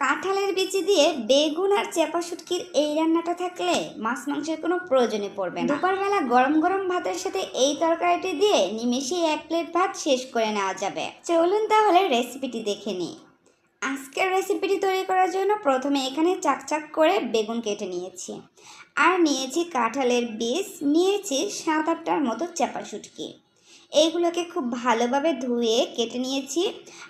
কাঁঠালের বিচি দিয়ে বেগুন আর চেপা শুটকির এই রান্নাটা থাকলে মাছ মাংসের কোনো প্রয়োজনই পড়বে না। দুপুরবেলা গরম গরম ভাতের সাথে এই তরকারিটি দিয়ে নিমেষেই এক প্লেট ভাত শেষ করে নেওয়া যাবে। চলুন তাহলে রেসিপিটি দেখে নিই। আজকের রেসিপিটি তৈরি করার জন্য প্রথমে এখানে চাকচাক করে বেগুন কেটে নিয়েছি। আর নিয়েছি কাঁঠালের বীজ, নিয়েছি সাত আটটার মতো চেপা শুটকি। এইগুলোকে খুব ভালোভাবে ধুয়ে কেটে নিয়েছি।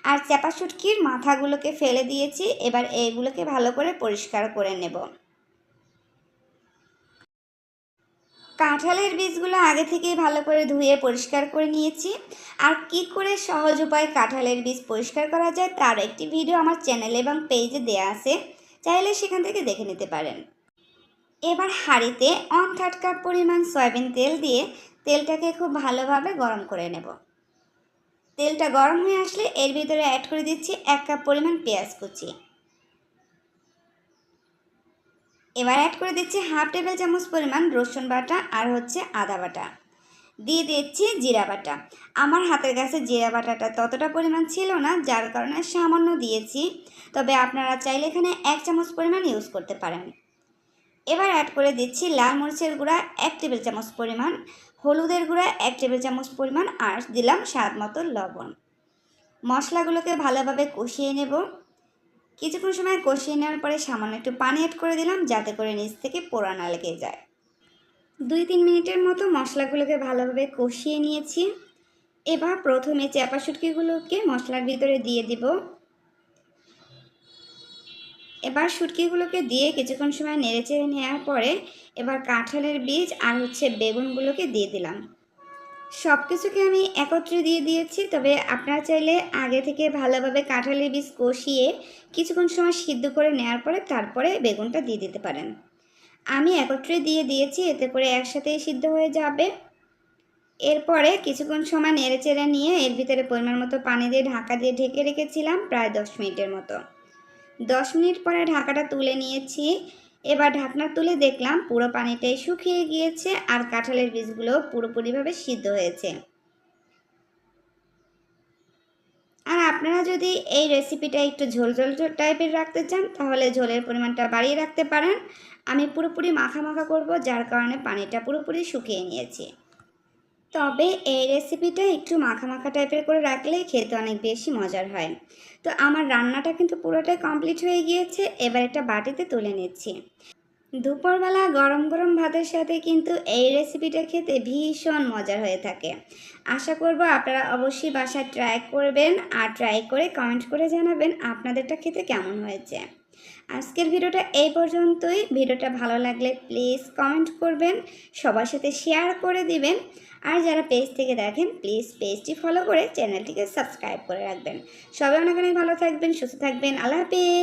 আর চাপা শুটকির মাথাগুলোকে ফেলে দিয়েছি। এবার এইগুলোকে ভালো করে পরিষ্কার করে নেব। কাঁঠালের বীজগুলো আগে থেকেই ভালো করে ধুয়ে পরিষ্কার করে নিয়েছি। আর কি করে সহজ উপায়ে কাঁঠালের বীজ পরিষ্কার করা যায় তার একটি ভিডিও আমার চ্যানেলে এবং পেজে দেয়া আছে। চাইলে সেখান থেকে দেখে নিতে পারেন। এবার হাঁড়িতে ওয়ান থার্ড কাপ পরিমাণ সয়াবিন তেল দিয়ে তেলটাকে খুব ভালোভাবে গরম করে নেব। তেলটা গরম হয়ে আসলে এর ভিতরে অ্যাড করে দিচ্ছি এক কাপ পরিমাণ পেঁয়াজ কুচি। এবার অ্যাড করে দিচ্ছি হাফ টেবিল চামচ পরিমাণ রসুন বাটা আর হচ্ছে আদা বাটা। দিয়ে দিচ্ছি জিরা বাটা। আমার হাতের কাছে জিরা বাটাটা ততটা পরিমাণ ছিল না, যার কারণে সামান্য দিয়েছি। তবে আপনারা চাইলে এখানে এক চামচ পরিমাণ ইউজ করতে পারেন। এবার অ্যাড করে দিচ্ছি লাল মরিচের গুঁড়া এক টেবিল চামচ পরিমাণ, হলুদের গুঁড়া এক টেবিল চামচ পরিমাণ আর দিলাম স্বাদ মতো লবণ। মশলাগুলোকে ভালোভাবে কষিয়ে নেব। কিছুক্ষণ সময় কষিয়ে নেওয়ার পরে সামান্য একটু পানি অ্যাড করে দিলাম যাতে করে নিচ থেকে পোড়া না লেগে যায়। দুই তিন মিনিটের মতো মশলাগুলোকে ভালোভাবে কষিয়ে নিয়েছি। এবার প্রথমে চাপা শুটকিগুলোকে মশলার ভিতরে দিয়ে দিব। এবার শুটকিগুলোকে দিয়ে কিছুক্ষণ সময় নেড়ে চেড়ে নেওয়ার পরে এবার কাঁঠালের বীজ আর হচ্ছে বেগুনগুলোকে দিয়ে দিলাম। সব কিছুকে আমি একত্রে দিয়ে দিয়েছি, তবে আপনারা চাইলে আগে থেকে ভালোভাবে কাঁঠালের বীজ কষিয়ে কিছুক্ষণ সময় সিদ্ধ করে নেওয়ার পরে তারপরে বেগুনটা দিয়ে দিতে পারেন। আমি একত্রে দিয়ে দিয়েছি, এতে করে একসাথেই সিদ্ধ হয়ে যাবে। এরপরে কিছুক্ষণ সময় নেড়ে চেড়ে নিয়ে এর ভিতরে পরিমাণ মতো পানি দিয়ে ঢাকা দিয়ে ঢেকে রেখেছিলাম, প্রায় দশ মিনিটের মতো। দশ মিনিট পরে ঢাকাটা তুলে নিয়েছি। এবার ঢাকনা তুলে দেখলাম পুরো পানিটাই শুকিয়ে গিয়েছে আর কাঁঠালের বীজগুলো পুরোপুরিভাবে সিদ্ধ হয়েছে। আর আপনারা যদি এই রেসিপিটা একটু ঝোল ঝোল টাইপের রাখতে চান, তাহলে ঝোলের পরিমাণটা বাড়িয়ে রাখতে পারেন। আমি পুরোপুরি মাখা মাখা করব, যার কারণে পানিটা পুরোপুরি শুকিয়ে নিয়েছি। তবে এই রেসিপিটা একটু মাখা মাখা টাইপের করে রাখলে খেতে অনেক বেশি মজার হয়। তো আমার রান্নাটা কিন্তু পুরোটাই কমপ্লিট হয়ে গিয়েছে, এবার একটা বাটিতে তুলে নিচ্ছি। দুপুরবেলা গরম গরম ভাতের সাথে কিন্তু এই রেসিপিটা খেতে ভীষণ মজার হয়ে থাকে। আশা করব আপনারা অবশ্যই বাসায় ট্রাই করবেন আর ট্রাই করে কমেন্ট করে জানাবেন আপনাদেরটা খেতে কেমন হয়েছে। আজকের ভিডিওটা এই পর্যন্তই। ভিডিওটা ভালো লাগলে প্লিজ কমেন্ট করবেন, সবার সাথে শেয়ার করে দিবেন। আর যারা পেজ থেকে দেখেন প্লিজ পেজটি ফলো করে চ্যানেলটিকে সাবস্ক্রাইব করে রাখবেন। সবাই অনেক অনেক ভালো থাকবেন, সুস্থ থাকবেন। আল্লাহ হাফিজ।